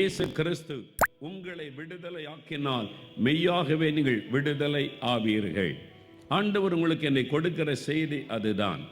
இயேசு கிறிஸ்து உங்களை விடுதலையாக்கினால் மெய்யாகவே நீங்கள் விடுதலை ஆவீர்கள். ஆண்டவர் உங்களுக்கு என்னை கொடுக்கிற செய்தி அதுதான்.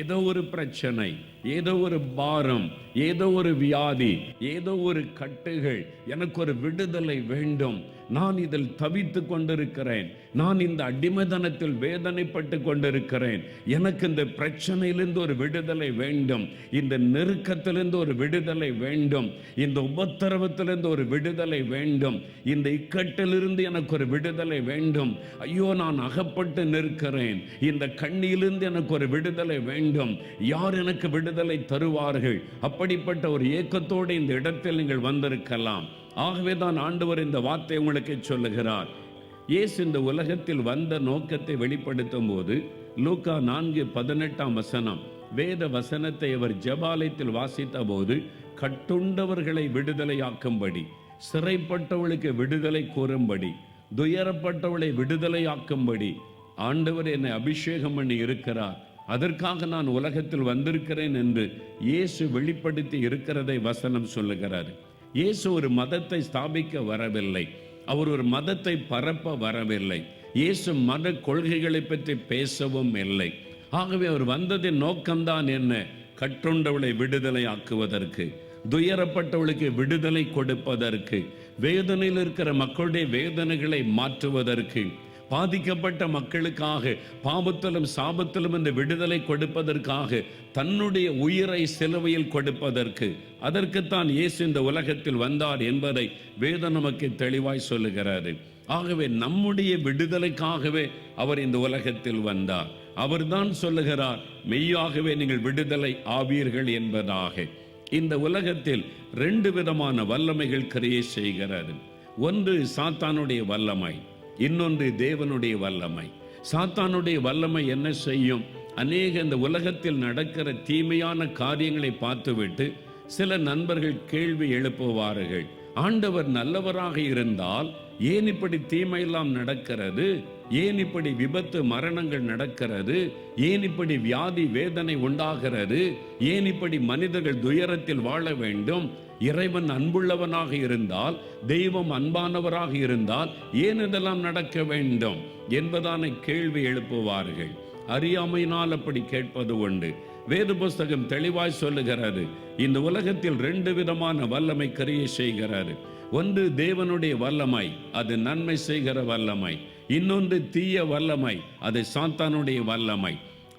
ஏதோ ஒரு பிரச்சனை ஏதோ ஒரு பாரம் ஏதோ ஒரு வியாதி ஏதோ ஒரு கட்டுகள் எனக்கு ஒரு விடுதலை வேண்டும். நான் இதில் தவித்து கொண்டிருக்கிறேன். நான் இந்த அடிமைதனத்தில் வேதனைப்பட்டு கொண்டிருக்கிறேன். எனக்கு இந்த பிரச்சனையிலிருந்து ஒரு விடுதலை வேண்டும். இந்த நெருக்கத்திலிருந்து ஒரு விடுதலை வேண்டும். இந்த உபத்திரவத்திலிருந்து ஒரு விடுதலை வேண்டும். இந்த இக்கட்டிலிருந்து எனக்கு ஒரு விடுதலை வேண்டும். ஐயோ நான் அகப்பட்டு நிற்கிறேன். இந்த கண்ணியிலிருந்து எனக்கு ஒரு விடுதலை வேண்டும். யார் எனக்கு விடுதலை தருவார்கள்? அப்படிப்பட்ட ஒரு ஏக்கத்தோடு இந்த இடத்தில் நீங்கள் வந்திருக்கலாம். ஆகவே தான் ஆண்டவர் இந்த வார்த்தை உங்களுக்கு சொல்லுகிறார். இயேசு இந்த உலகத்தில் வந்த நோக்கத்தை வெளிப்படுத்தும் போது லூக்கா நான்கு பதினெட்டாம் வசனம் வேத வசனத்தை அவர் ஜபாலயத்தில் வாசித்த போது கட்டுண்டவர்களை விடுதலையாக்கும்படி சிறைப்பட்டவளுக்கு விடுதலை கூறும்படி துயரப்பட்டவளை விடுதலையாக்கும்படி ஆண்டவர் என்னை அபிஷேகம் பண்ணி இருக்கிறார். அதற்காக நான் உலகத்தில் வந்திருக்கிறேன் என்று இயேசு வெளிப்படுத்தி இருக்கிறதை வசனம் சொல்லுகிறார். இயேசு ஒரு மதத்தை ஸ்தாபிக்க வரவில்லை. அவர் ஒரு மதத்தை பரப்ப வரவில்லை. இயேசு மத கொள்கைகளை பற்றி பேசவும் இல்லை. ஆகவே அவர் வந்ததின் நோக்கம்தான் என்ன? கற்றுண்டவளை விடுதலை ஆக்குவதற்கு துயரப்பட்டவளுக்கு விடுதலை கொடுப்பதற்கு வேதனையில் இருக்கிற மக்களுடைய வேதனைகளை மாற்றுவதற்கு பாதிக்கப்பட்ட மக்களுக்காக பாபத்திலும் சாபத்திலும் இந்த விடுதலை கொடுப்பதற்காக தன்னுடைய உயிரை சிலுவையில் கொடுப்பதற்கு அதற்குத்தான் இயேசு இந்த உலகத்தில் வந்தார் என்பதை வேதம் நமக்கு தெளிவாய் சொல்லுகிறாரு. ஆகவே நம்முடைய விடுதலைக்காகவே அவர் இந்த உலகத்தில் வந்தார். அவர்தான் சொல்லுகிறார் மெய்யாகவே நீங்கள் விடுதலை ஆவீர்கள் என்பதாக. இந்த உலகத்தில் ரெண்டு விதமான வல்லமைகள் கிரியே செய்கிறது. ஒன்று சாத்தானுடைய வல்லமை இன்னொன்று தேவனுடைய வல்லமை. சாத்தானுடைய வல்லமை என்ன செய்யும்? அநேக இந்த உலகத்தில் நடக்கிற தீமையான காரியங்களை பார்த்துவிட்டு சில நண்பர்கள் கேள்வி எழுப்புவார்கள். ஆண்டவர் நல்லவராக இருந்தால் ஏன் இப்படி தீமையெல்லாம் நடக்கிறது? ஏன் இப்படி விபத்து மரணங்கள் நடக்கிறது? ஏன் இப்படி வியாதி வேதனை உண்டாகிறது? ஏன் இப்படி மனிதர்கள் துயரத்தில் வாழ வேண்டும்? இறைவன் அன்புள்ளவனாக இருந்தால் தெய்வம் அன்பானவராக இருந்தால் ஏன் இதெல்லாம் நடக்க வேண்டும் என்பதான கேள்வி எழுப்புவார்கள். அறியாமையினால் அப்படி கேட்பது உண்டு. வேத புஸ்தகம் தெளிவாய் சொல்லுகிறது. இந்த உலகத்தில் ரெண்டு விதமான வல்லமை கரிய செய்கிறாரு ஒன்று தேவனுடைய வல்லமாய் அது நன்மை செய்கிற வல்லமை. இன்னொன்று தீய வல்லமை அது சாத்தானுடைய வல்லமை.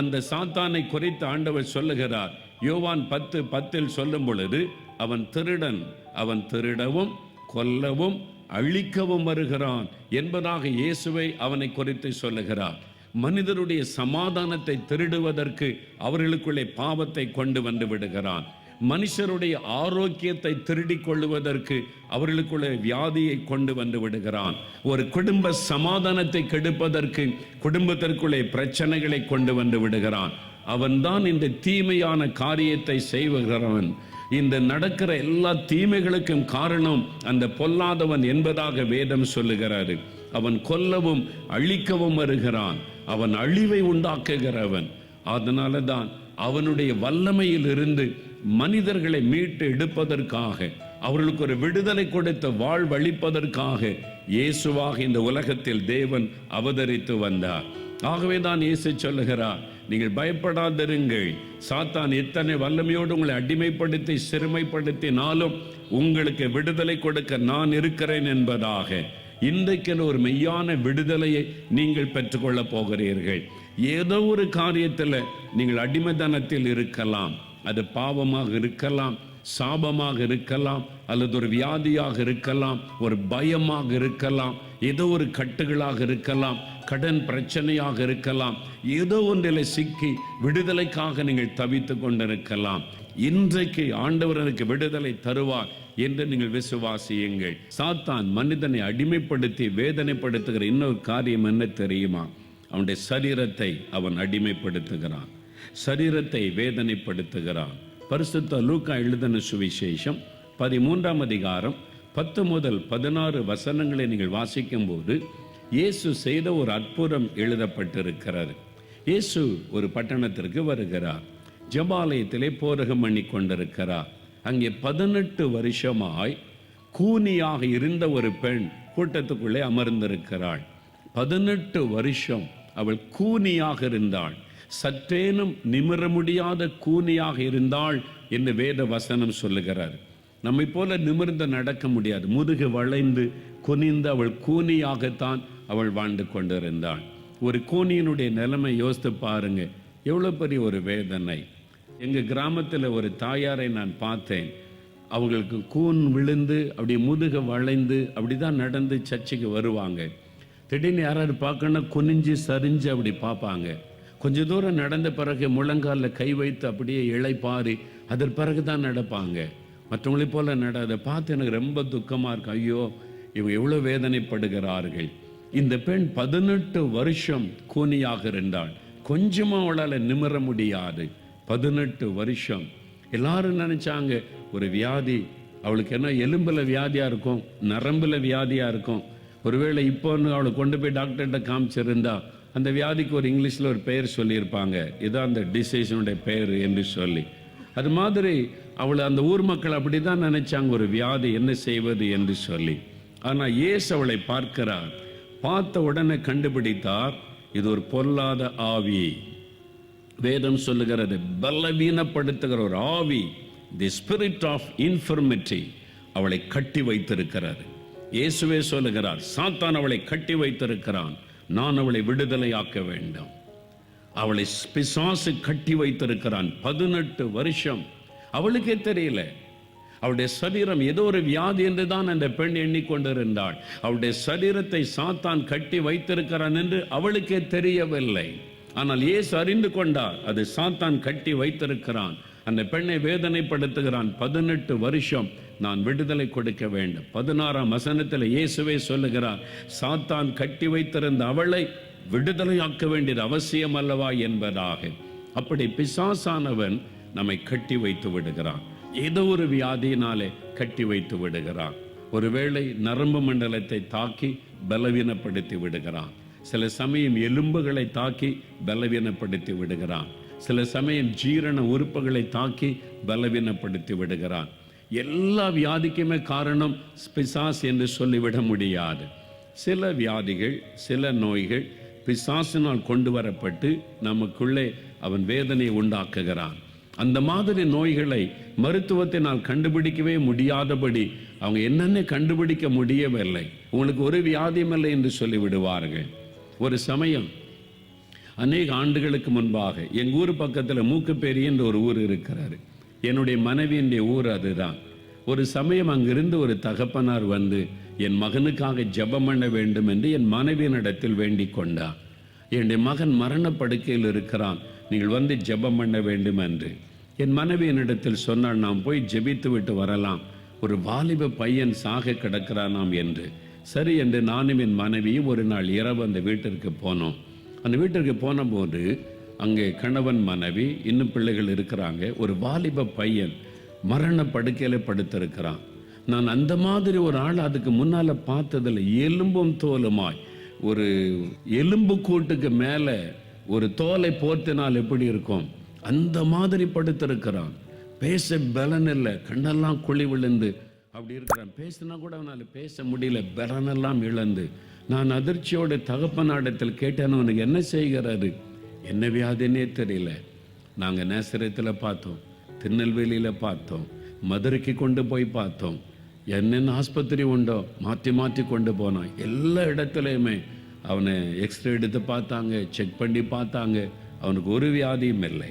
அந்த சாத்தானை குறித்து ஆண்டவர் சொல்லுகிறார். யோவான் பத்து பத்தில் சொல்லும் பொழுது அவன் திருடன் அவன் திருடவும் கொல்லவும் அழிக்கவும் வருகிறான் என்பதாக இயேசுவை அவனை குறித்து சொல்லுகிறார். மனிதருடைய சமாதானத்தை திருடுவதற்கு அவர்களுக்குள்ளே பாவத்தை கொண்டு வந்து விடுகிறான். மனுஷருடைய ஆரோக்கியத்தை திருடிக் கொள்ளுவதற்கு அவர்களுக்குள்ளே வியாதியை கொண்டு வந்து விடுகிறான். ஒரு குடும்ப சமாதானத்தை கெடுப்பதற்கு குடும்பத்திற்குள்ளே பிரச்சனைகளை கொண்டு வந்து விடுகிறான். அவன்தான் இந்த தீமையான காரியத்தை செய்வகிறவன். இந்த நடக்கிற எல்லா தீமைகளுக்கும் காரணம் அந்த பொல்லாதவன் என்பதாக வேதம் சொல்லுகிறாரு. அவன் கொல்லவும் அழிக்கவும் வருகிறான். அவன் அழிவை உண்டாக்குகிறவன். அதனால தான் அவனுடைய வல்லமையில் இருந்து மனிதர்களை மீட்டு எடுப்பதற்காக அவர்களுக்கு ஒரு விடுதலை கொடுத்த வாழ்வழிப்பதற்காக இயேசுவாக இந்த உலகத்தில் தேவன் அவதரித்து வந்தார். ஆகவே தான் இயேசு சொல்லுகிறார் நீங்கள் பயப்படாதிருங்கள். சாத்தான் எத்தனை வல்லமையோடு உங்களை அடிமைப்படுத்தி சிறுமைப்படுத்தினாலும் உங்களுக்கு விடுதலை கொடுக்க நான் இருக்கிறேன் என்பதாக. இன்றைக்கு ஒரு மெய்யான விடுதலையை நீங்கள் பெற்றுக்கொள்ளப் போகிறீர்கள். ஏதோ ஒரு காரியத்தில் நீங்கள் அடிமைதனத்தில் இருக்கலாம். அது பாவமாக இருக்கலாம் சாபமாக இருக்கலாம் அல்லது ஒரு வியாதியாக இருக்கலாம் ஒரு பயமாக இருக்கலாம் ஏதோ ஒரு கட்டுகளாக இருக்கலாம் கடன் பிரச்சனையாக இருக்கலாம் ஏதோ ஒன்றில் சிக்கி விடுதலைக்காக நீங்கள் தவித்து கொண்டிருக்கலாம். இன்றைக்கு ஆண்டவரனுக்கு விடுதலை தருவார் என்று நீங்கள் விசுவாசியுங்கள். சாத்தான் மனிதனை அடிமைப்படுத்தி வேதனைப்படுத்துகிற இன்னொரு காரியம் என்ன தெரியுமா? அவனுடைய சரீரத்தை அவன் அடிமைப்படுத்துகிறான். சரீரத்தை வேதனைப்படுத்துகிறான். பரிசுத்த லூக்கா எழுதின சுவிசேஷம் பதிமூன்றாம் அதிகாரம் பத்து முதல் பதினாறு வசனங்களை நீங்கள் வாசிக்கும் போது இயேசு செய்த ஒரு அற்புதம் எழுதப்பட்டிருக்கிறது. இயேசு ஒரு பட்டணத்திற்கு வருகிறார். ஜபாலயத்திலே போரகம் பண்ணி கொண்டிருக்கிறார். அங்கே பதினெட்டு வருஷமாய் கூனியாக இருந்த ஒரு பெண் கூட்டத்துக்குள்ளே அமர்ந்திருக்கிறாள். பதினெட்டு வருஷம் அவள் கூனியாக இருந்தாள். சற்றேனும் நிமிர முடியாத கூனியாக இருந்தாள் என்று வேத வசனம் சொல்லுகிறார். நம்மை போல நிமிர்ந்து நடக்க முடியாது. முதுகு வளைந்து குனிந்து அவள் கூனியாகத்தான் அவள் வாழ்ந்து கொண்டிருந்தாள். ஒரு கூனியினுடைய நிலைமை யோசித்து பாருங்க. எவ்வளோ பெரிய ஒரு வேதனை. எங்கள் கிராமத்தில் ஒரு தாயாரை நான் பார்த்தேன். அவங்களுக்கு கூன் விழுந்து அப்படி முதுக வளைந்து அப்படிதான் நடந்து சர்ச்சைக்கு வருவாங்க. திடீர்னு யாராவது பார்க்கணும் குனிஞ்சு சரிஞ்சு அப்படி பார்ப்பாங்க. கொஞ்ச தூரம் நடந்த பிறகு முழங்காலில் கை வைத்து அப்படியே இளைப்பாரி அதன் பிறகு தான் நடப்பாங்க. மற்றவங்களை போல நட அதை பார்த்து எனக்கு ரொம்ப துக்கமாக இருக்கு. ஐயோ இவங்க எவ்வளோ வேதனைப்படுகிறார்கள். இந்த பெண் பதினெட்டு வருஷம் கூனியாக இருந்தாள். கொஞ்சமாக அவளால் நிமிர முடியாது. பதினெட்டு வருஷம். எல்லாரும் நினைச்சாங்க ஒரு வியாதி அவளுக்கு என்ன எலும்பில் வியாதியாக இருக்கும் நரம்பில் வியாதியாக இருக்கும். ஒருவேளை இப்போன்னு அவளை கொண்டு போய் டாக்டர்கிட்ட காமிச்சிருந்தா அந்த வியாதிக்கு ஒரு இங்கிலீஷில் ஒரு பெயர் சொல்லியிருப்பாங்க. இதான் அந்த டிசீஸனுடைய பெயர் என்று சொல்லி. அது மாதிரி அவளை அந்த ஊர் மக்கள் அப்படிதான் நினைச்சாங்க ஒரு வியாதி என்ன செய்வது என்று சொல்லி. ஆனால் இயேசு அவளை பார்க்கிறார். பார்த்த உடனே கண்டுபிடித்தார் இது ஒரு பொல்லாத ஆவி. வேதம் சொல்லுகிறது பலவீனப்படுத்துகிற ஒரு ஆவி தி ஸ்பிரிட் ஆஃப் இன்ஃபர்மிட்டி அவளை கட்டி வைத்திருக்கிறார் இயேசுவே சொல்லுகிறார் சாத்தான் அவளை கட்டி வைத்திருக்கிறான். நான் அவளை விடுதலையாக்க வேண்டும். அவளை பிசாசு கட்டி வைத்திருக்கிறான் பதினெட்டு வருஷம். அவளுக்கே தெரியல. அவளுடைய சரீரம் ஏதோ ஒரு வியாதி என்று தான் அந்த பெண் எண்ணிக்கொண்டிருந்தாள். அவளுடைய சரீரத்தை சாத்தான் கட்டி வைத்திருக்கிறான் என்று அவளுக்கே தெரியவில்லை. ஆனால் ஏசு அறிந்து கொண்டார் அது சாத்தான் கட்டி வைத்திருக்கிறான். அந்த பெண்ணை வேதனைப்படுத்துகிறான். பதினெட்டு வருஷம் நான் விடுதலை கொடுக்க வேண்டும். பதினாறாம் வசனத்தில் இயேசுவே சொல்லுகிறார் சாத்தான் கட்டி வைத்திருந்த அவளை விடுதலையாக்க வேண்டியது அவசியம் அல்லவா என்பதாக. அப்படி பிசாசானவன் நம்மை கட்டி வைத்து விடுகிறான். ஏதோ ஒரு வியாதியினாலே கட்டி வைத்து விடுகிறான். ஒருவேளை நரம்பு மண்டலத்தை தாக்கி பலவீனப்படுத்தி விடுகிறான். சில சமயம் எலும்புகளை தாக்கி பலவீனப்படுத்தி விடுகிறான். சில சமயம் ஜீரண உறுப்புகளை தாக்கி பலவீனப்படுத்தி விடுகிறான் எல்லா வியாதிக்குமே காரணம் பிசாஸ் என்று சொல்லிவிட முடியாது. சில வியாதிகள் சில நோய்கள் பிசாசினால் கொண்டு வரப்பட்டு நமக்குள்ளே அவன் வேதனை உண்டாக்குகிறான். அந்த மாதிரி நோய்களை மருத்துவத்தினால் கண்டுபிடிக்கவே முடியாதபடி அவங்க என்னென்ன கண்டுபிடிக்க முடியவில்லை. உங்களுக்கு ஒரு வியாதியும் இல்லை என்று சொல்லி விடுவார்கள் ஒரு சமயம் அநேக ஆண்டுகளுக்கு முன்பாக எங்கள் ஊர் பக்கத்தில் மூக்குப்பேரி என்ற ஒரு ஊர் இருக்கிறார். என்னுடைய மனைவியினுடைய ஊர் அதுதான். ஒரு சமயம் அங்கிருந்து ஒரு தகப்பனார் வந்து என் மகனுக்காக ஜெபம் பண்ண வேண்டும் என்று என் மனைவியினிடத்தில் வேண்டிக் கொண்டார். என்னுடைய மகன் மரணப்படுக்கையில் இருக்கிறான். நீங்கள் வந்து ஜெபம் பண்ண வேண்டும் என்று. என் மனைவி என்னிடத்தில் சொன்னால் நாம் போய் ஜெபித்து விட்டு வரலாம். ஒரு வாலிப பையன் சாக கிடக்கிறானாம் என்று. சரி என்று நானும் என் மனைவியும் ஒரு நாள் இரவு அந்த வீட்டிற்கு போனோம். அந்த வீட்டிற்கு போனபோது அங்கே கணவன் மனைவி இன்னும் பிள்ளைகள் இருக்கிறாங்க. ஒரு வாலிப பையன் மரண படுக்கையில படுத்திருக்கிறான். நான் அந்த மாதிரி ஒரு ஆள் அதுக்கு முன்னால பார்த்ததில் எலும்பும் தோலுமாய். ஒரு எலும்பு கூட்டுக்கு மேல ஒரு தோலை போர்த்தினால் எப்படி இருக்கும்? அந்த மாதிரி படுத்திருக்கிறான். பேச பலன் இல்லை கண்ணெல்லாம் குழி விழுந்து அப்படி இருக்கிறான். பேசினா கூட அவனால் பேச முடியல. பலனெல்லாம் இழந்து. நான் அதிர்ச்சியோட தகப்பனாடத்தில் கேட்டேன் அவனுக்கு என்ன செய்கிறாரு? என்ன வியாதினே தெரியல. நாங்கள் நேசரத்தில் பார்த்தோம் திருநெல்வேலியில் பார்த்தோம் மதுரைக்கு கொண்டு போய் பார்த்தோம். என்னென்ன ஆஸ்பத்திரி உண்டோ மாற்றி மாற்றி கொண்டு போனோம் எல்லா இடத்துலையுமே அவனை எக்ஸ்ரே எடுத்து பார்த்தாங்க செக் பண்ணி பார்த்தாங்க. அவனுக்கு ஒரு வியாதியும் இல்லை.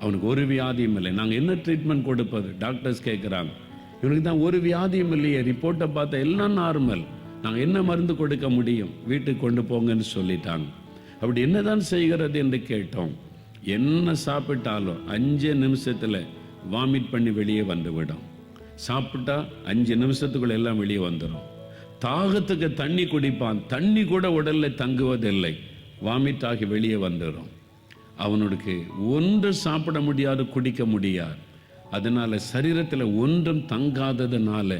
அவனுக்கு ஒரு வியாதியும் இல்லை. நாங்கள் என்ன ட்ரீட்மெண்ட் கொடுப்பது? டாக்டர்ஸ் கேட்குறாங்க இவனுக்கு தான் ஒரு வியாதியும் இல்லையே. ரிப்போர்ட்டை பார்த்தா எல்லாம் நார்மல் நாங்கள் என்ன மருந்து கொடுக்க முடியும்? வீட்டுக்கு கொண்டு போங்கன்னு சொல்லிட்டாங்க. அப்படி என்னதான் செய்கிறது என்று கேட்டோம். என்ன சாப்பிட்டாலும் அஞ்சு நிமிஷத்தில் வாமிட் பண்ணி வெளியே வந்துவிடும். சாப்பிட்டா அஞ்சு நிமிஷத்துக்குள்ள எல்லாம் வெளியே வந்துடும் தாகத்துக்கு தண்ணி குடிப்பான். தண்ணி கூட உடலில் தங்குவதில்லை. வாமிட் ஆகி வெளியே வந்துடும் அவனுக்கு ஒன்று சாப்பிட முடியாது குடிக்க முடியாது. அதனால் சரீரத்தில் ஒன்றும் தங்காததுனால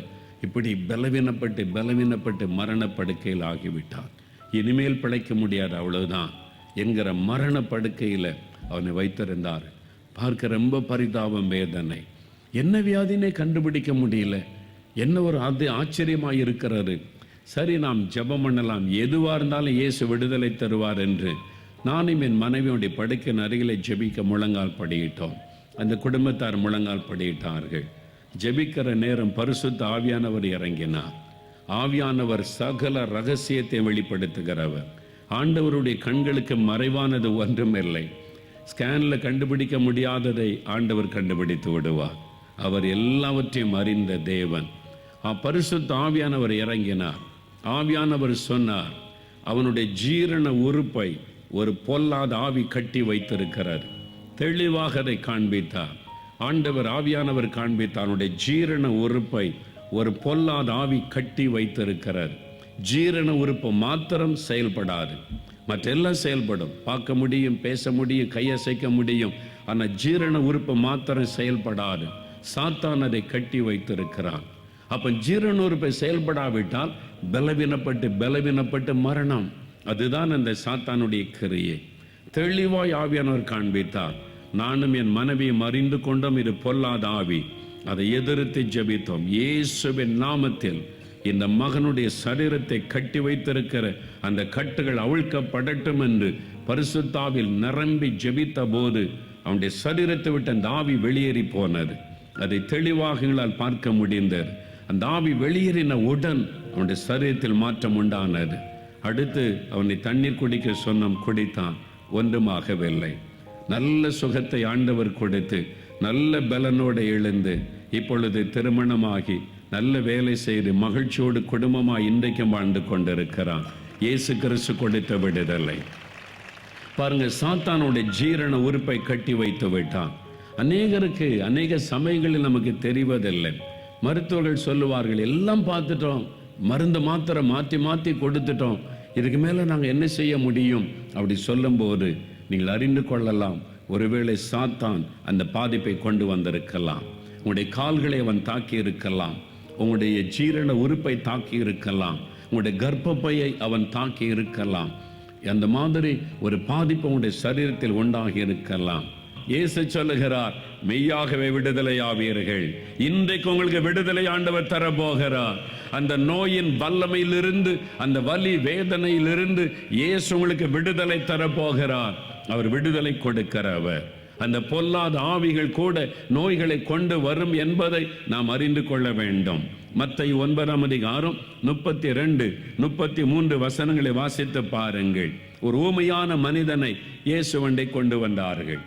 இப்படி பலவீனப்பட்டு பலவீனப்பட்டு மரணப்படுக்கையில் ஆகிவிட்டார் இனிமேல் பிழைக்க முடியாது அவ்வளவுதான். என்கிற மரண படுக்கையில் அவனை வைத்திருந்தார். பார்க்க ரொம்ப பரிதாபம் வேதனை. என்ன வியாதினே கண்டுபிடிக்க முடியல. என்ன ஒரு அது ஆச்சரியமாக இருக்கிறது. சரி நாம் ஜபம் பண்ணலாம். எதுவாக இருந்தாலும் இயேசு விடுதலை தருவார் என்று நானும் என் மனைவியுடைய படுக்கையின் அருகிலே ஜெபிக்க முழங்கால் படியிட்டோம். அந்த குடும்பத்தார் முழங்கால் படியிட்டார்கள். ஜெபிக்கிற நேரம் பரிசுத்த ஆவியானவர் இறங்கினார். ஆவியானவர் சகல ரகசியத்தை வெளிப்படுத்துகிறவர். ஆண்டவருடைய கண்களுக்கு மறைவானது ஒன்றுமில்லை. ஸ்கேனில் கண்டுபிடிக்க முடியாததை ஆண்டவர் கண்டுபிடித்து விடுவார். அவர் எல்லாவற்றையும் அறிந்த தேவன். ஆ, பரிசுத்த ஆவியானவர் இறங்கினார். ஆவியானவர் சொன்னார் அவனுடைய ஜீரண உறுப்பை ஒரு பொல்லாத ஆவி கட்டி வைத்திருக்கிறார் தெளிவாக அதை காண்பித்தார். ஆண்டவர் ஆவியானவர் காண்பித்தானுடைய ஜீரண உறுப்பை ஒரு பொல்லாத ஆவி கட்டி வைத்திருக்கிறார். ஜீரண உறுப்பு மாத்திரம் செயல்படாது. மற்றெல்லாம் செயல்படும். பார்க்க முடியும் பேச முடியும் கையசைக்க முடியும். ஆனால் ஜீரண உறுப்பு மாத்திரம் செயல்படாது. சாத்தான் அதை கட்டி வைத்திருக்கிறான் அப்ப ஜீரண உறுப்பை செயல்படாவிட்டால் பலவீனப்பட்டு பலவீனப்பட்டு மரணம். அதுதான் அந்த சாத்தானுடைய கிரியை. தெளிவாய் ஆவியானவர் காண்பித்தார். நானும் என் மனைவியும் அறிந்து கொண்டோம். இது பொல்லாத ஆவி. அதை எதிர்த்து ஜெபித்தோம். இயேசுவின் நாமத்தில் இந்த மகனுடைய சரீரத்தை கட்டி வைத்திருக்கிற அந்த கட்டுகள் அவிழ்க்கப்படட்டும் என்று பரிசுத்தாவில் நிரம்பி ஜெபித்த போது அவனுடைய சரீரத்தை விட்டு அந்த ஆவி வெளியேறி போனது. அதை தெளிவாக எங்களால் பார்க்க முடிந்தது. அந்த ஆவி வெளியேறின உடன் அவனுடைய சரீரத்தில் மாற்றம் உண்டானது. அடுத்து அவனை தண்ணீர் குடிக்க சொன்னோம். குடித்தான். ஒன்றுமாகவில்லை. நல்ல சுகத்தை ஆண்டவர் கொடுத்து நல்ல பலனோடு எழுந்து இப்பொழுது திருமணமாகி நல்ல வேலை செய்து மகிழ்ச்சியோடு குடும்பமாக இன்றைக்கும் வாழ்ந்து கொண்டிருக்கிறான் இயேசு கிறிஸ்து கொடுத்த விடுதலை. பாருங்க சாத்தானுடைய ஜீரண உறுப்பை கட்டி வைத்து விட்டான். அநேகருக்கு அநேக சமயங்களில் நமக்கு தெரிவதில்லை. மருத்துவர்கள் சொல்லுவார்கள் எல்லாம் பார்த்துட்டோம். மருந்து மாத்திரை மாற்றி மாற்றி கொடுத்துட்டோம். இதுக்கு மேலே நாங்கள் என்ன செய்ய முடியும்? அப்படி சொல்லும்போது நீங்கள் அறிந்து கொள்ளலாம். ஒருவேளை சாத்தான் அந்த பாதிப்பை கொண்டு வந்திருக்கலாம். உங்களுடைய கால்களை அவன் தாக்கி இருக்கலாம் உங்களுடைய ஜீரண உறுப்பை தாக்கி இருக்கலாம் உங்களுடைய கர்ப்பப்பையை அவன் தாக்கி இருக்கலாம் அந்த மாதிரி ஒரு பாதிப்பு உங்களுடைய சரீரத்தில் உண்டாகி இருக்கலாம் இயேசு சொல்லுகிறார் மெய்யாகவே விடுதலையாவீர்கள். இன்றைக்கு உங்களுக்கு விடுதலை ஆண்டவர் தரப்போகிறார். அந்த நோயின் வல்லமையிலிருந்து அந்த வலி வேதனையிலிருந்து இயேசு உங்களுக்கு விடுதலை தரப்போகிறார். அவர் விடுதலை கொடுக்கிறவர் அந்த பொல்லாத ஆவிகள் கூட நோய்களை கொண்டு வரும் என்பதை நாம் அறிந்து கொள்ள வேண்டும். மத்தை ஒன்பதாம் அதிகாரம் முப்பத்தி ரெண்டு முப்பத்தி மூன்று வசனங்களை வாசித்து பாருங்கள். ஒரு ஊமையான மனிதனை இயேசுவண்டை கொண்டு வந்தார்கள்.